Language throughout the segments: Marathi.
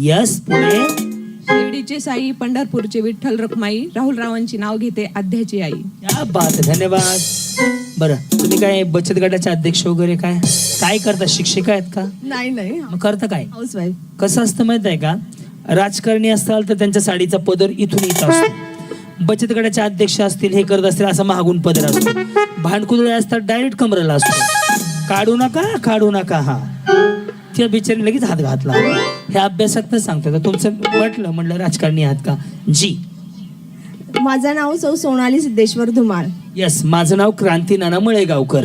यस पुढे. शिर्डीचे साई पंढरपूरचे विठ्ठल रखमाई राहुल रावांची नाव घेते आध्याची आई. या बात धन्यवाद. बरं तुम्ही काय बचत गटाचे अध्यक्ष वगैरे काय? काय करता? शिक्षिका आहेत का? नाही नाही. मग करता काय? हाऊस वाईफ कसं असतं माहीत आहे का? राजकारणी असताल तर त्यांच्या साडीचा पदर इथून इथं असतो. बचत गटाचे अध्यक्ष असतील हे करत असतील असा महागून पदर असतो. भांडकुदळे असतात डायरेक्ट कमरेला असतो. काढू नका काढू नका हा. त्या बिचारी लगेच हात घातला. हे अभ्यासात सांगतो तर तुमचं वाटलं म्हणलं राजकारणी आहात का? जी. माझं नाव सौ सोनाली सिद्धेश्वर धुमाळ. यस माझं नाव क्रांती नाना मळेगावकर.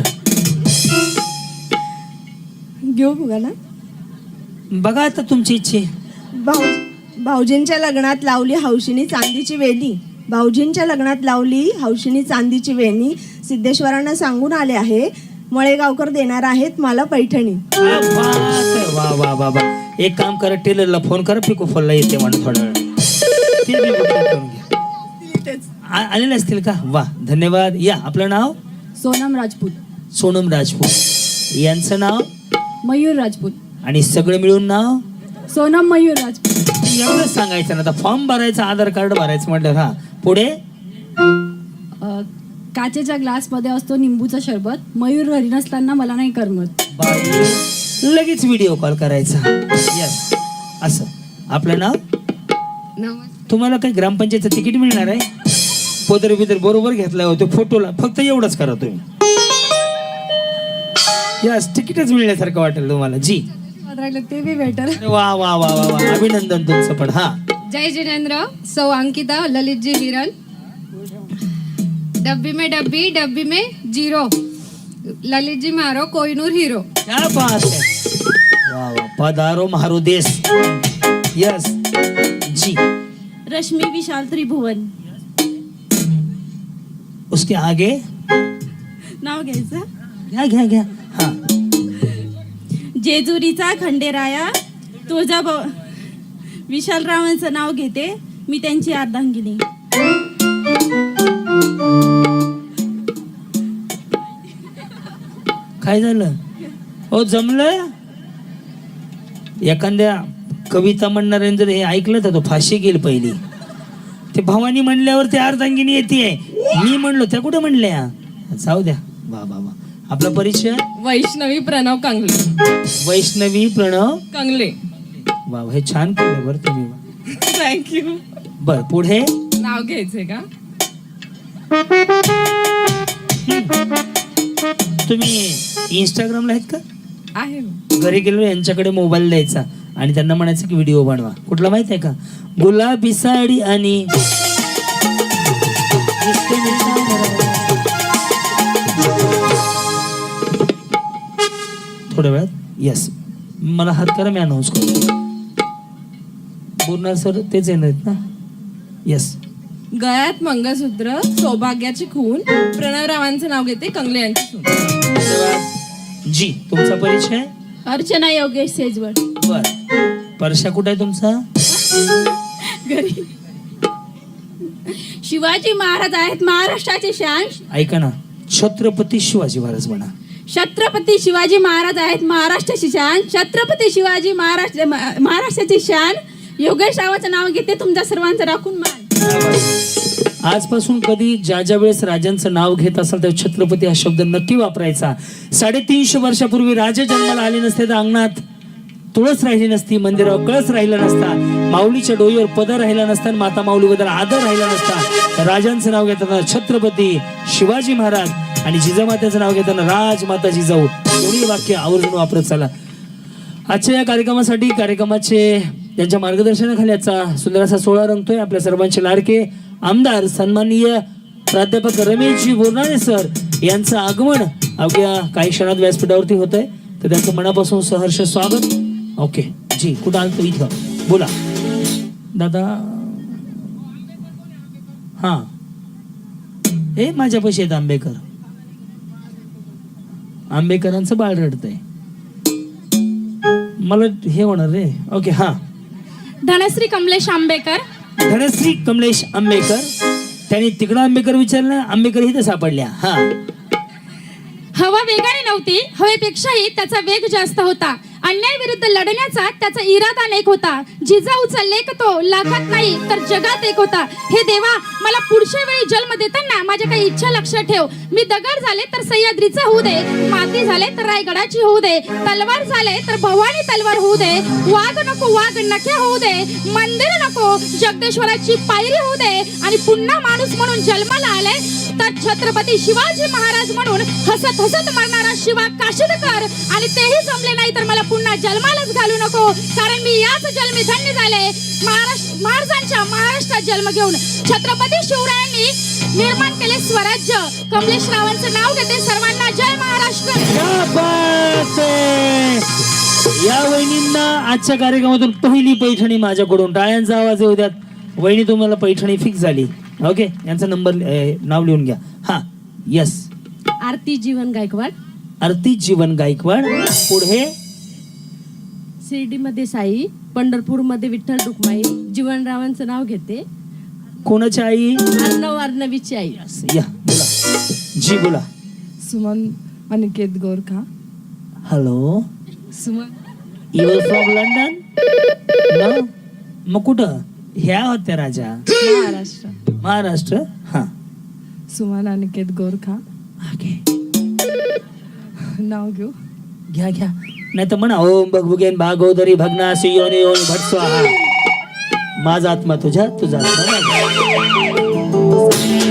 घेऊ बघा ना बघा आता तुमची इच्छे. भाऊ भाऊजींच्या लग्नात लावली हौशीनी चांदीची वेणी. भाऊजींच्या लग्नात लावली हौशीनी चांदीची वेणी. सिद्धेश्वरांना सांगून आले आहे मळेगावकर देणार आहेत मला पैठणी. वा वा वा वा एक काम करा टेलरला फोन करा पिको फॉलला येते म्हणून थोडा वेळ. ते बी बघून करून घ्या आ- आलेले असतील का? वा धन्यवाद. या आपलं नाव? सोनम राजपूत. सोनम राजपूत. यांचं नाव? मयूर राजपूत. आणि सगळं मिळून नाव? सोनम मयूर राजपूत. एवढंच सांगायचं ना आता फॉर्म भरायचा आधार कार्ड भरायचं म्हटलं हा. पुढे? अ, काचेच्या ग्लासमध्ये असतो निंबूचा शरबत. मयूर घरी नसताना मला नाही करमत. लगेच व्हिडिओ कॉल करायचा. यस असं. आपलं नाव? तुम्हाला काही ग्रामपंचायतचं तिकीट मिळणार आहे? पोदर बिदर बरोबर घेतला होतो फोटोला फक्त एवढंच करा तुम्ही. यस तिकीटच मिळण्यासारखं वाटेल तुम्हाला. जी. राहिलं ते बी बेटर वा वा वा वा वा. अभिनंदन तुमचं पण. हा. जय जिनेन्द्र सौ अंकिता ललित जी हिरन डब्बी में डब्बी डब्बी में जीरो। ललित जी मारो कोहिनूर हीरो। क्या बात है। वा वा पधारो मारो देश। यस जी। रश्मी विशाल त्रिभुवन। उसके आगे? नाव घ्यायचं? घ्या घ्या घ्या। हा। जेजुरीचा खंडेराया तुळजाभव विशालरावांचं नाव घेते मी त्यांची अर्धांगिनी. काय झालं? हो जमलं एखाद्या कविता म्हणणाऱ्याने जर हे ऐकलं तर तो फाशी गेल पहिली. ते भवानी म्हणल्यावर ते अर्धांगिनी येते मी म्हणलो त्या कुठे म्हणल्या? जाऊ द्या. वा वा वा. आपला परिचय? वैष्णवी प्रणव कांगले. वैष्णवी प्रणव कांगले. वा वा, हे छान केलं बरं तुम्ही. वा. थँक्यू बर पुढे? नाव घ्यायचंय का? तुम्ही इंस्टाग्रामला आहेत का? आहे. घरी गेलो यांच्याकडे मोबाईल द्यायचा आणि त्यांना म्हणायचं की व्हिडिओ बनवा. कुठला माहीत आहे का? गुलाबी साडी आणि थोड्या वेळात येस मला हात करा मी अनाऊन्स करतो. बोलणार सर तेच येणार आहेत ना? येस गळ्यात मंगळसूत्र सौभाग्याची खून. प्रणवरावांचं नाव घेते कंगले यांची सून. जी तुमचा परिचय? अर्चना योगेश सेजवळ. बर. परशा कुठे आहे तुमचा? घरी. शिवाजी महाराज आहेत महाराष्ट्राचे शान. ऐका ना छत्रपती शिवाजी महाराज म्हणा. छत्रपती शिवाजी महाराज आहेत महाराष्ट्राची शान. छत्रपती शिवाजी महाराष्ट्र महाराष्ट्राची शान. योगेश रावाचं नाव घेते तुमच्या सर्वांचं राखून मान. आजपासून कधी ज्या ज्या वेळेस राजांचं नाव घेत असाल तर छत्रपती हा शब्द नक्की वापरायचा. साडेतीनशे वर्षापूर्वी राजे जन्माला आले नसते तर अंगणात तुळस राहिली नसती मंदिरावर कळस राहिला नसता माऊलीच्या डोईवर पदर राहिला नसता आणि माता माऊलीबद्दल आदर राहिला नसता. राजांचं नाव घेताना छत्रपती शिवाजी महाराज आणि जिजामात्याचं नाव घेताना राजमाता जिजाऊ दोन्ही वाक्य आवर्जून वापरत चाला. आजच्या या कार्यक्रमासाठी कार्यक्रमाचे त्यांच्या मार्गदर्शनाखाली याचा सुंदर असा सोहळा रंगतोय. आपल्या सर्वांचे लाडके आमदार सन्माननीय प्राध्यापक रमेशजी बोरणारे सर यांचं आगमन अवघ्या काही क्षणात व्यासपीठावरती होत आहे तर त्यांचं मनापासून सहर्ष स्वागत. ओके. जी कुठं आलतो इथं? बोला. दादा. हां. हे माझ्या पैसे आहेत आंबेकर. आंबेकरांचं बाळ रडतंय. मला हे होणार रे. ओके हां. धनश्री कमलेश आंबेकर धनश्री कमलेश आंबेकर त्यांनी तिकडं आंबेकर विचारलं आंबेकर इथं सापडल्या. हा. हवा वेगाने नव्हती हवेपेक्षाही त्याचा वेग जास्त होता. अन्यायाविरुद्ध लढण्याचा त्याचा इरादा नेक होता. जिजाऊचा लेख तो लाखात नाही तर जगात एक होता. हे देवा मला पुढच्या वेळी जन्म देताना माझ्या काही इच्छा लक्षात ठेव. मी दगड झाले तर सह्याद्रीचा होऊ दे माती झाले तर रायगडाची होऊ दे तलवार झाले तर भवानी तलवार होऊ दे वाघ नको वाघ नख्या होऊ दे मंदिर नको जगदेश्वराची पायरी होऊ दे आणि पुन्हा माणूस म्हणून जन्माला आले तर छत्रपती शिवाजी महाराज म्हणून हसत हसत मरणारा शिवा काशीदकर आणि तेही जमले नाही तर मला पुन्हा जन्मालाच घालू नको. कारण मी याच जन्मी धन्य झाले. महाराष्ट्र महाराजांच्या महाराष्ट्रात जन्म घेऊन छत्रपती शिवरायांनी निर्माण केले स्वराज्य. कमलेश रावांचं नाव घेते सर्वांना. जय महाराष्ट्र! या वहिनींना आजच्या कार्यक्रमातून पहिली पैठणी माझ्याकडून. टाळ्यांचा आवाज येऊ द्यात. वहिनी तुम्हाला पैठणी फिक्स झाली. ओके यांचा नंबर ए, नाव लिहून घ्या. हा यस आरती जीवन गायकवाड. आरती जीवन गायकवाड. पुढे शिर्डीमध्ये साई पंढरपूरमध्ये विठ्ठल रुक्माई. जीवनरावांचं नाव घेते. कोणाची आई? अर्णव अर्णवीची आई. या बोला. जी बोला. Suman Aniket Gorkha. Hello. Suman. Your from London न मग कुठं? ह्या होत्या राजा. महाराष्ट्र. महाराष्ट्र? हा. सुमन अनिकेत गोरखा. ओके. नाव घेऊ. घ्या घ्या. नाही तर म्हणा ओम बघबुगेन भागोदरी भग्नाशी योनी योनी भट स्वाहा माझा आत्मा तुझ्या तुझा आत्मा माझा